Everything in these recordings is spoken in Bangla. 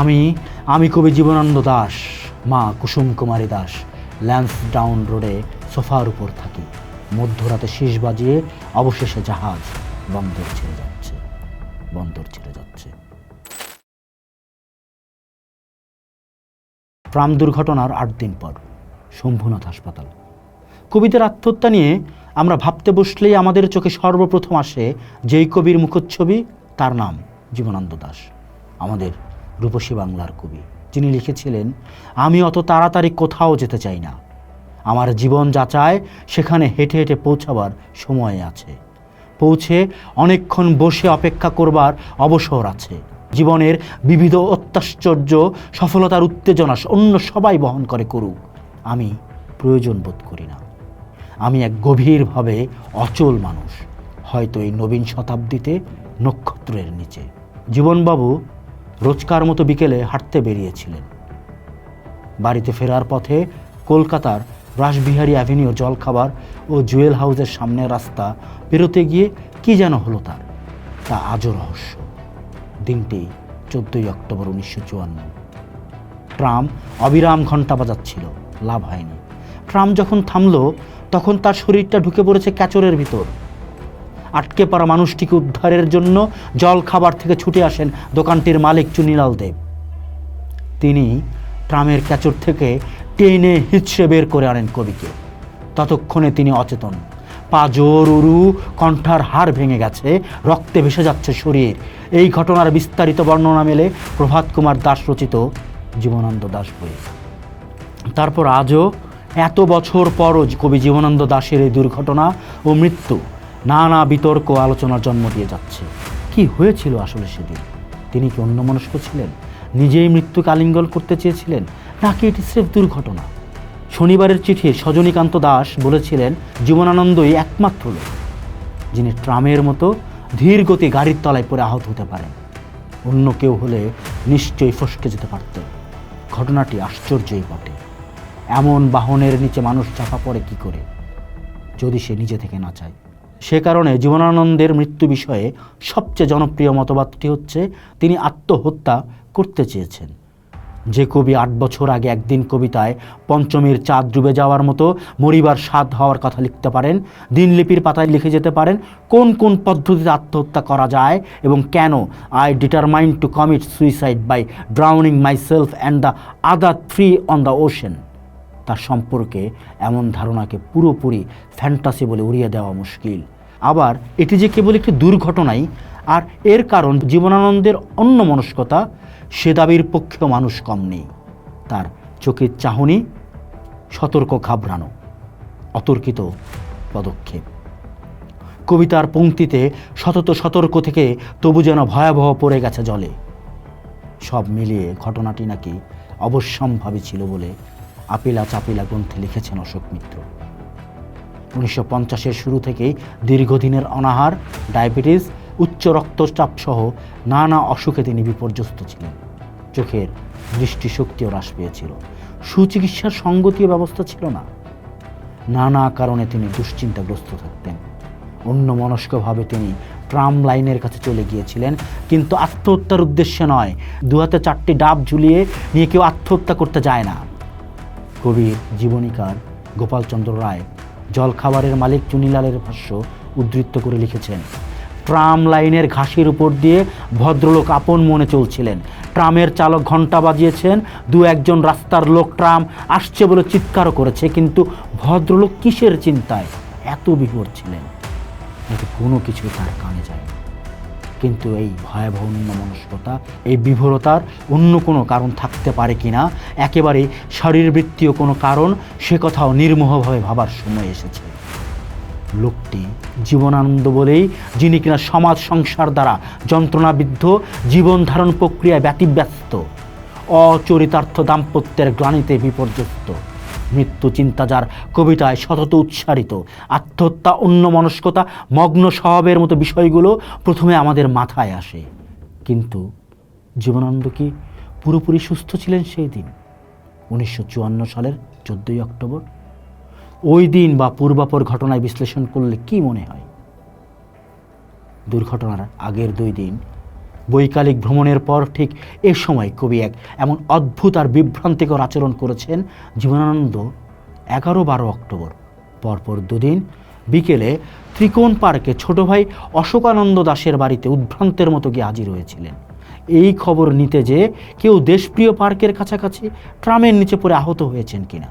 আমি আমি কবি জীবনানন্দ দাস, মা কুসুম কুমারী দাস ল্যান্স ডাউন রোডে সোফার উপর থাকি। মধ্যরাতে শেষ বাজিয়ে অবশেষে জাহাজ বন্দর ছেড়ে যাচ্ছে, বন্দর ছেড়ে যাচ্ছে। প্রাম দুর্ঘটনার আট দিন পর শম্ভুনাথ হাসপাতাল। কবিদের আত্মহত্যা নিয়ে আমরা ভাবতে বসলেই আমাদের চোখে সর্বপ্রথম আসে যেই কবির মুখচ্ছবি, তার নাম জীবনানন্দ দাস। আমাদের রূপসী বাংলার কবি। যিনি লিখেছিলেন, আমি অত তাড়াতাড়ি কোথাও যেতে চাই না। আমার জীবন যাচায় সেখানে হেঁটে হেঁটে পৌঁছাবার সময় আছে। পৌঁছে অনেকক্ষণ বসে অপেক্ষা করবার অবসর আছে। জীবনের বিবিধ অত্যাশ্চর্য সফলতার উত্তেজনা অন্য সবাই বহন করে করুক। আমি প্রয়োজন বোধ করি না। আমি এক গভীরভাবে অচল মানুষ। হয়তো এই নবীন শতাব্দীতে নক্ষত্রের নিচে। জীবনবাবু রোজকার মতো বিকেলে হাঁটতে বেরিয়েছিলেন। বাড়িতে ফেরার পথে কলকাতার রাসবিহারী অ্যাভিনিউ জলখাবার ও জুয়েল হাউসের সামনের রাস্তা পেরোতে গিয়ে কি যেন হলো তার, তা আজও রহস্য। দিনটি চোদ্দোই অক্টোবর উনিশশো চুয়ান্ন। ট্রাম অবিরাম ঘণ্টা বাজাচ্ছিল, লাভ হয়নি। ট্রাম যখন থামলো, তখন তার শরীরটা ঢুকে পড়েছে ক্যাচরের ভিতর। আটকে পড়া মানুষটিকে উদ্ধারের জন্য জল খাবার থেকে ছুটে আসেন দোকানটির মালিক চুনিলাল দেব। তিনি ট্রামের ক্যাচর থেকে টেনে হিচড়ে বের করে আনেন কবিকে। ততক্ষণে তিনি অচেতন। পা জোর উরু, কণ্ঠার হাড় ভেঙে গেছে, রক্তে ভেসে যাচ্ছে শরীর। এই ঘটনার বিস্তারিত বর্ণনা মেলে প্রভাত কুমার দাস রচিত জীবনানন্দ দাস বইয়ে তারপর আজও এত বছর পরও কবি জীবনানন্দ দাশের এই দুর্ঘটনা ও মৃত্যু নানা বিতর্ক আলোচনার জন্ম দিয়ে যাচ্ছে। কি হয়েছিল আসলে সেদিন? তিনি কি অন্যমনস্ক ছিলেন? নিজেই মৃত্যুকে আলিঙ্গন করতে চেয়েছিলেন? নাকি এটি স্রেফ দুর্ঘটনা? শনিবারের চিঠি সজনীকান্ত দাস বলেছিলেন, জীবনানন্দই একমাত্র লোক, যিনি ট্রামের মতো ধীর গতি গাড়ির তলায় পড়ে আহত হতে পারেন। অন্য কেউ হলে নিশ্চয়ই ফসকে যেতে পারতেন ঘটনাটি আশ্চর্যই বটে। এমন বাহনের নিচে মানুষ চাপা পড়ে কি করে? যদি সে নিজে থেকে না চায়। সে কারণে জীবনানন্দের মৃত্যু বিষয়ে সবচেয়ে জনপ্রিয় মতবাদটি হচ্ছে, তিনি আত্মহত্যা করতে চেয়েছেন। যে কবি আট বছর আগে একদিন কবিতায় পঞ্চমীর চাঁদ ডুবে যাওয়ার মতো মরিবার স্বাদ হওয়ার কথা লিখতে পারেন, দিনলিপির পাতায় লিখে যেতে পারেন, কোন কোন পদ্ধতিতে আত্মহত্যা করা যায় এবং কেন I determined to commit suicide by drowning myself and the other three on the ocean. তার সম্পর্কে এমন ধারণাকে পুরোপুরি ফ্যান্টাসি বলে উড়িয়ে দেওয়া মুশকিল। আবার এটি যে কেবল একটি দুর্ঘটনাই, আর এর কারণ জীবনানন্দের অন্য মনস্কতা, সে দাবির পক্ষেও মানুষ কম নেই। তার চোখের চাহনি, সতর্ক ঘাবড়ানো, অতর্কিত পদক্ষেপ। কবিতার পংক্তিতে সতত সতর্ক থেকে তবু যেন ভয়াবহ পড়ে গেছে জলে। সব মিলিয়ে ঘটনাটি নাকি অবশ্যম্ভাবী ছিল বলে আপিলা চাপিলা গ্রন্থে লিখেছেন অশোক মিত্র। উনিশশো পঞ্চাশের শুরু থেকেই দীর্ঘদিনের অনাহার, ডায়াবেটিস, উচ্চ রক্তচাপ সহ নানা অসুখে তিনি বিপর্যস্ত ছিলেন। চোখের দৃষ্টিশক্তিও হ্রাস পেয়েছিল। সুচিকিৎসার সঙ্গতীয় ব্যবস্থা ছিল না। নানা কারণে তিনি দুশ্চিন্তাগ্রস্ত থাকতেন। অন্য মনস্কভাবে তিনি ট্রাম লাইনের কাছে চলে গিয়েছিলেন, কিন্তু আত্মহত্যার উদ্দেশ্যে নয়। দু হাতে চারটি ডাব ঝুলিয়ে নিয়ে কেউ আত্মহত্যা করতে যায় না। কবির জীবনীকার গোপালচন্দ্র রায় জলখাবারের মালিক চুনিলালের ভাষ্য উদ্ধৃত করে লিখেছেন। ট্রাম লাইনের ঘাসের উপর দিয়ে ভদ্রলোক আপন মনে চলছিলেন। ট্রামের চালক ঘণ্টা বাজিয়েছেন, দু একজন রাস্তার লোক ট্রাম আসছে বলে চিৎকারও করেছে, কিন্তু ভদ্রলোক কিসের চিন্তায় এত বিভোর ছিলেন? কোনো কিছু তার কানে যায় কিন্তু এই ভয়াবহ অন্য মনস্কতা এই বিভোরতার অন্য কোনো কারণ থাকতে পারে কি না? একেবারে শারীরবৃত্তীয় কোনো কারণ, সে কথাও নির্মোহভাবে ভাবার সময় এসেছে। লোকটি জীবনানন্দ বলেই, যিনি কিনা সমাজ সংসার দ্বারা যন্ত্রণাবিদ্ধ, জীবন ধারণ প্রক্রিয়ায় ব্যতিব্যস্ত, অচরিতার্থ দাম্পত্যের গ্লানিতে বিপর্যস্ত। মৃত্যু চিন্তা যার কবিতায় সতত উচ্চারিত। আত্মহত্যা অন্য মনস্কতা মগ্ন স্বভাবের মতো বিষয়গুলো প্রথমে আমাদের মাথায় আসে। কিন্তু জীবনানন্দ কি পুরোপুরি সুস্থ ছিলেন সেই দিন? উনিশশো চুয়ান্ন সালের চোদ্দোই অক্টোবর। ওই দিন বা পূর্বাপর ঘটনায় বিশ্লেষণ করলে কি মনে হয়? দুর্ঘটনার আগের দুই দিন বৈকালিক ভ্রমণের পর ঠিক এ সময় কবি এক এমন অদ্ভুত আর বিভ্রান্তিকর আচরণ করেছেন জীবনানন্দ, এগারো বারো অক্টোবর। পরপর দুদিন বিকেলে ত্রিকোণ পার্কে ছোট ভাই অশোকানন্দ দাসের বাড়িতে উদ্ভ্রান্তের মতো গিয়ে হাজির হয়েছিলেন। এই খবর নিতে যে কেউ দেশপ্রিয় পার্কের কাছাকাছি ট্রামের নিচে পড়ে আহত হয়েছেন কিনা?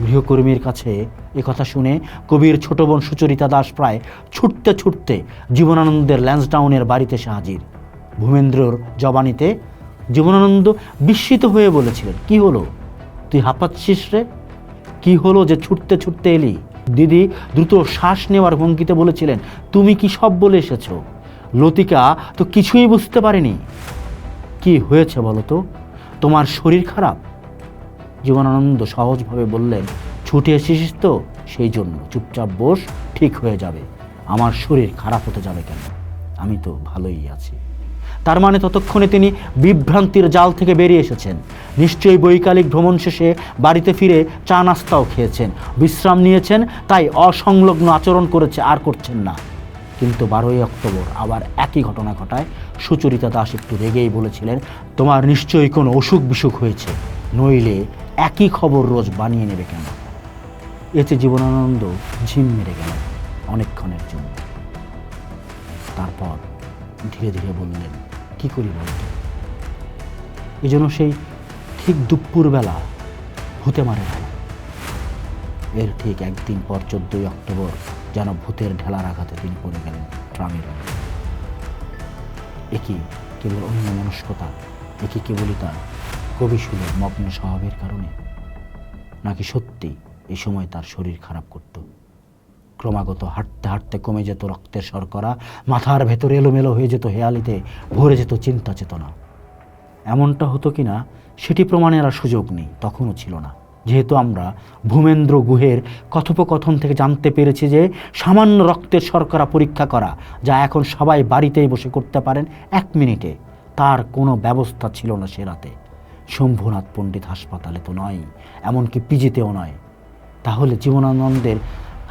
গৃহকর্মীর কাছে কথা শুনে কবির ছোট বোন সুচরিতা দাস প্রায় ছুটতে ছুটতে জীবনানন্দের ল্যান্সডাউনের বাড়িতে এসে হাজির। ভূমেন্দ্রর জবানিতে জীবনানন্দ বিস্মিত হয়ে বলেছিলেন, কি হলো? তুই হাঁপাচ্ছিস রে? কি হলো যে ছুটতে ছুটতে এলি? দিদি দ্রুত শ্বাস নেওয়ার ভঙ্গিতে বলেছিলেন, তুমি কি সব বলে এসেছ? লতিকা, তো কিছুই বুঝতে পারেনি। কি হয়েছে বলো তো? তোমার শরীর খারাপ? জীবনানন্দ সহজভাবে বললেন, ছুটে এসেছিস তো? সেই জন্য চুপচাপ বস, ঠিক হয়ে যাবে। আমার শরীর খারাপ হতে যাবে কেন? আমি তো ভালোই আছি। তার মানে ততক্ষণে তিনি বিভ্রান্তির জাল থেকে বেরিয়ে এসেছেন। নিশ্চয়ই বৈকালিক ভ্রমণ শেষে বাড়িতে ফিরে চা নাস্তাও খেয়েছেন, বিশ্রাম নিয়েছেন, তাই অসংলগ্ন আচরণ করেছে আর করছেন না। কিন্তু বারোই অক্টোবর আবার একই ঘটনা ঘটায়। সুচরিতা দাস একটু রেগেই বলেছিলেন, তোমার নিশ্চয়ই কোনো অসুখ বিসুখ হয়েছে। নইলে একই খবর রোজ বানিয়ে নেবে কেন? এতে জীবনানন্দ ঝিম মেরে গেল অনেকক্ষণের জন্য। তারপর ধীরে ধীরে বললেন, কি করি বলতো জন্য সেই ঠিক দুপুরবেলা ভূতে মারে গেল। এর ঠিক একদিন পর চোদ্দই অক্টোবর যেন ভূতের ঢেলার আঘাতে তিনি পড়ে গেলেন ট্রামের একই কেবল অন্য মনস্কতা একই কেবলই তার কবি সুরের মগ্ন স্বভাবের কারণে নাকি সত্যি এই সময় তার শরীর খারাপ করত? ক্রমাগত হাঁটতে হাঁটতে কমে যেত রক্তের শর্করা, মাথার ভেতরে এলোমেলো হয়ে যেত হেয়ালিতে, ভরে যেত চিন্তা চেতনা। এমনটা হতো কি না, সেটি প্রমাণের আর সুযোগ নেই, তখনও ছিল না। যেহেতু আমরা ভূমেন্দ্র গুহের কথোপকথন থেকে জানতে পেরেছি যে, সামান্য রক্তের শর্করা পরীক্ষা করা, যা এখন সবাই বাড়িতেই বসে করতে পারেন এক মিনিটে, তার কোনো ব্যবস্থা ছিল না সে রাতে। শম্ভুনাথ পণ্ডিত হাসপাতালে তো নয়, এমনকি পিজিতেও নয়। তাহলে জীবনানন্দের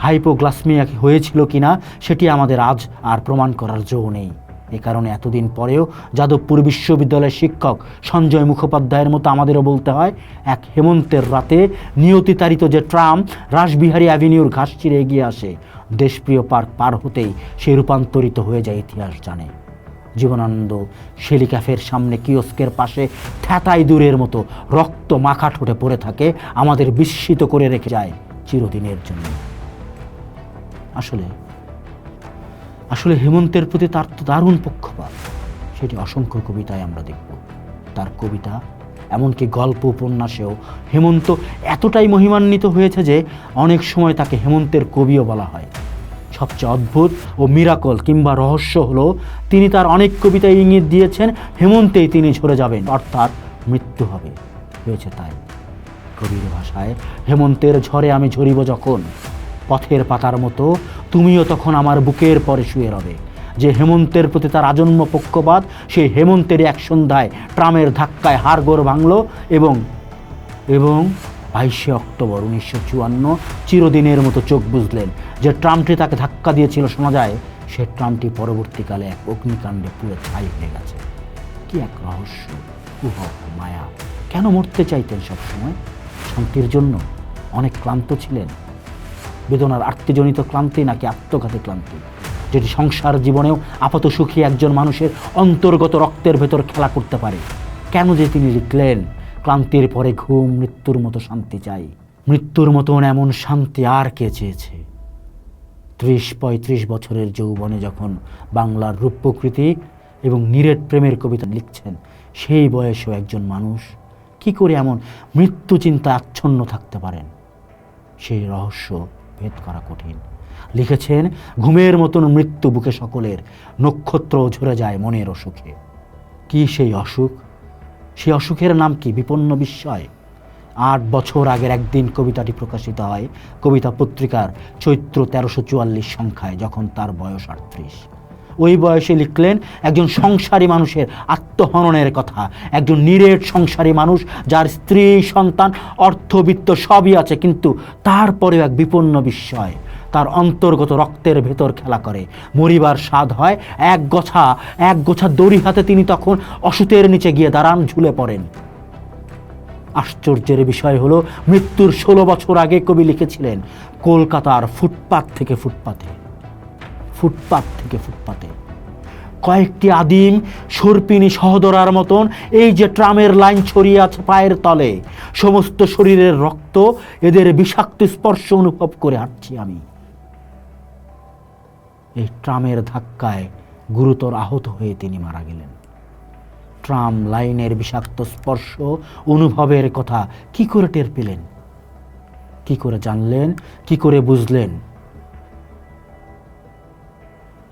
হাইপোগ্লাসমিয়া হয়েছিল কি না সেটি আমাদের আজ আর প্রমাণ করার জো নেই। এ কারণে এতদিন পরেও যাদবপুর বিশ্ববিদ্যালয়ের শিক্ষক সঞ্জয় মুখোপাধ্যায়ের মতো আমাদেরও বলতে হয়, এক হেমন্তের রাতে নিয়তিতারিত যে ট্রাম রাসবিহারী অ্যাভিনিউর ঘাস চিরে এগিয়ে আসে, দেশপ্রিয় পার্ক পার হতেই সে রূপান্তরিত হয়ে যায় ইতিহাস জানে। জীবনানন্দ শেলি ক্যাফের সামনে কিয়স্কের পাশে থ্যাতাই দূরের মতো রক্ত মাখা ঠোঁটে পড়ে থাকে, আমাদের বিস্মিত করে রেখে যায় চিরদিনের জন্য। আসলে আসলে হেমন্তের প্রতি তার তো দারুণ পক্ষপাত। সেটি অসংখ্য কবিতায় আমরা দেখব। তার কবিতা, এমনকি গল্প উপন্যাসেও হেমন্ত এতটাই মহিমান্বিত হয়েছে যে অনেক সময় তাকে হেমন্তের কবিও বলা হয়। সবচেয়ে অদ্ভুত ও মিরাকল কিংবা রহস্য হলো, তিনি তার অনেক কবিতায় ইঙ্গিত দিয়েছেন, হেমন্তেই তিনি ঝরে যাবেন, অর্থাৎ মৃত্যু হবে। হয়েছে তাই। কবির ভাষায়, হেমন্তের ঝড়ে আমি ঝরিব যখন, পথের পাতার মতো তুমিও তখন আমার বুকের পরে শুয়ে রবে। যে হেমন্তের প্রতি তার আজন্ম পক্ষপাত সেই হেমন্তের এক সন্ধ্যায় ট্রামের ধাক্কায় হাড়গোড় ভাঙল এবং এবং বাইশে অক্টোবর উনিশশো চুয়ান্ন চিরদিনের মতো চোখ বুঝলেন। যে ট্রামটি তাকে ধাক্কা দিয়েছিল শোনা যায়, সে ট্রামটি পরবর্তীকালে এক অগ্নিকাণ্ডে পুরো ছাই হয়ে গেছে। কি এক রহস্য, কুহক মায়া, কেন মরতে চাইতেন সবসময়? শান্তির জন্য অনেক ক্লান্ত ছিলেন। বেদনার আত্মজনিত ক্লান্তি নাকি আত্মঘাতী ক্লান্তি? যেটি সংসার জীবনেও আপাত সুখী একজন মানুষের অন্তর্গত রক্তের ভেতর খেলা করতে পারে। কেন যে তিনি লিখলেন ক্লান্তির পরে ঘুম, মৃত্যুর মতো শান্তি চাই। মৃত্যুর মতন এমন শান্তি আর কে চেয়েছে? ত্রিশ পঁয়ত্রিশ বছরের যৌবনে যখন বাংলার রূপ প্রকৃতি এবং নিরেট প্রেমের কবিতা লিখছেন, সেই বয়সেও একজন মানুষ কি করে এমন মৃত্যু চিন্তা আচ্ছন্ন থাকতে পারেন? সেই রহস্য ভেদ করা কঠিন। লিখেছেন, ঘুমের মতন মৃত্যু বুকে সকলের নক্ষত্র ঝরে যায় মনের অসুখে। কি সেই অসুখ? সেই অসুখের নাম কি? বিপন্ন বিস্ময়। আট বছর আগের একদিন কবিতাটি প্রকাশিত হয়। কবিতা পত্রিকার চৈত্র তেরোশো চুয়াল্লিশ সংখ্যায়, যখন তার বয়স আটত্রিশ। ওই বয়সে লিখলেন, একজন সংসারী মানুষের আত্মহননের কথা। একজন নিরেট সংসারী মানুষ, যার স্ত্রী, সন্তান, অর্থবিত্ত সবই আছে, কিন্তু তারপরেও এক বিপন্ন বিস্ময়। তার অন্তর্গত রক্তের ভেতর খেলা করে। মরিবার স্বাদ হয়, এক গোছা এক গোছা দড়ি হাতে তিনি তখন অসুতের নিচে গিয়ে দাঁড়ান, ঝুলে পড়েন। আশ্চর্যের বিষয় হলো, মৃত্যুর ষোলো বছর আগে কবি লিখেছিলেন, কলকাতার ফুটপাত থেকে ফুটপাতে, ফুটপাত থেকে ফুটপাতে। কয়েকটি আদিম সর্পিনী সহদরার মতন এই যে ট্রামের লাইন ছড়িয়ে আছে পায়ের তলে, সমস্ত শরীরের রক্ত এদের বিষাক্ত স্পর্শ অনুভব করে হাঁটছি আমি। এই ট্রামের ধাক্কায় গুরুতর আহত হয়ে তিনি মারা গেলেন। ট্রাম লাইনের বিষাক্ত স্পর্শ, অনুভবের কথা কি করে টের পেলেন? কি করে জানলেন? কি করে বুঝলেন?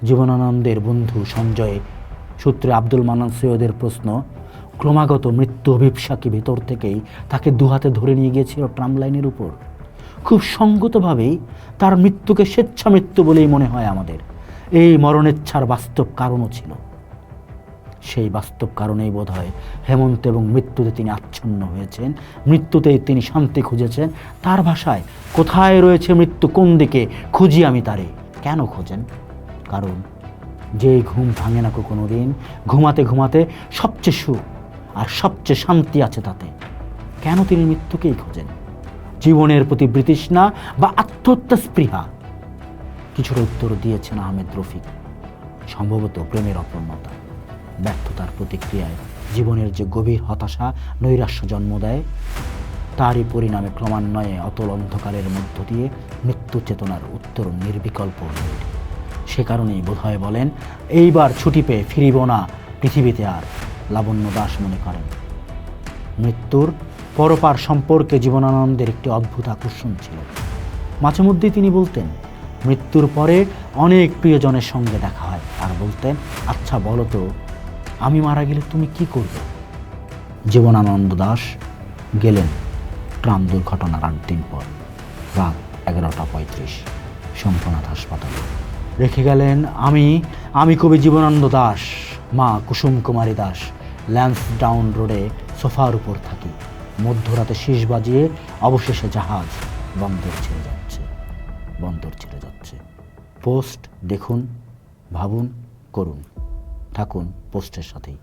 জীবনানন্দের বন্ধু সঞ্জয় সূত্রে আব্দুল মানান সৈয়দের প্রশ্ন, ক্রমাগত মৃত্যু অভিপ্সাকে ভেতর থেকেই তাকে দুহাতে ধরে নিয়ে গিয়েছিল ট্রাম লাইনের উপর। খুব সঙ্গতভাবেই তার মৃত্যুকে স্বেচ্ছা মৃত্যু বলেই মনে হয় আমাদের। এই মরণেচ্ছার বাস্তব কারণও ছিল। সেই বাস্তব কারণেই বোধ হয় হেমন্ত এবং মৃত্যুতে তিনি আচ্ছন্ন হয়েছেন। মৃত্যুতেই তিনি শান্তি খুঁজেছেন। তার ভাষায়, কোথায় রয়েছে মৃত্যু, কোন দিকে খুঁজি আমি তারে? কেন খোঁজেন? কারণ যে ঘুম ভাঙে না কোনো দিন, ঘুমাতে ঘুমাতে সবচেয়ে সুখ আর সবচেয়ে শান্তি আছে তাতে। কেন তিনি মৃত্যুকেই খোঁজেন? জীবনের প্রতি বৃতৃষ্ণা বা আত্মহত্যা স্পৃহা কিছুটা উত্তর দিয়েছেন আহমেদ রফিক। সম্ভবত প্রেমের অপূর্ণতা। ব্যর্থতার প্রতিক্রিয়ায় জীবনের যে গভীর হতাশা, নৈরাশ্য জন্ম দেয়, তারই পরিণামে ক্রমান্বয়ে অতল অন্ধকারের মধ্য দিয়ে মৃত্যু চেতনার উত্তর নির্বিকল্প সে কারণেই বোধহয় বলেন, এইবার ছুটি পেয়ে ফিরিব না, পৃথিবীতে আর লাবণ্য দাস মনে করেন। মৃত্যুর পরপার সম্পর্কে জীবনানন্দের একটি অদ্ভুত আকর্ষণ ছিল। মাঝে মধ্যেই তিনি বলতেন মৃত্যুর পরে অনেক প্রিয়জনের সঙ্গে দেখা হয়। আর বলতেন আচ্ছা বলো তো, আমি মারা গেলে তুমি কি করবে? জীবনানন্দ দাস গেলেন ট্রাম দুর্ঘটনার আট দিন পর, রাত এগারোটা পঁয়ত্রিশ শম্ভনাথ হাসপাতালে। রেখে গেলেন আমি আমি কবি জীবনানন্দ দাস, মা কুসুম কুমারী দাস ল্যান্সডাউন রোডে সোফার উপর থাকি। মধ্যরাতে শীষ বাজিয়ে অবশেষে জাহাজ বন্দর ছেড়ে যাচ্ছে বন্দর ছেড়ে যাচ্ছে। পোস্ট দেখুন ভাবুন করুন। থাকুন পোস্টের সাথেই।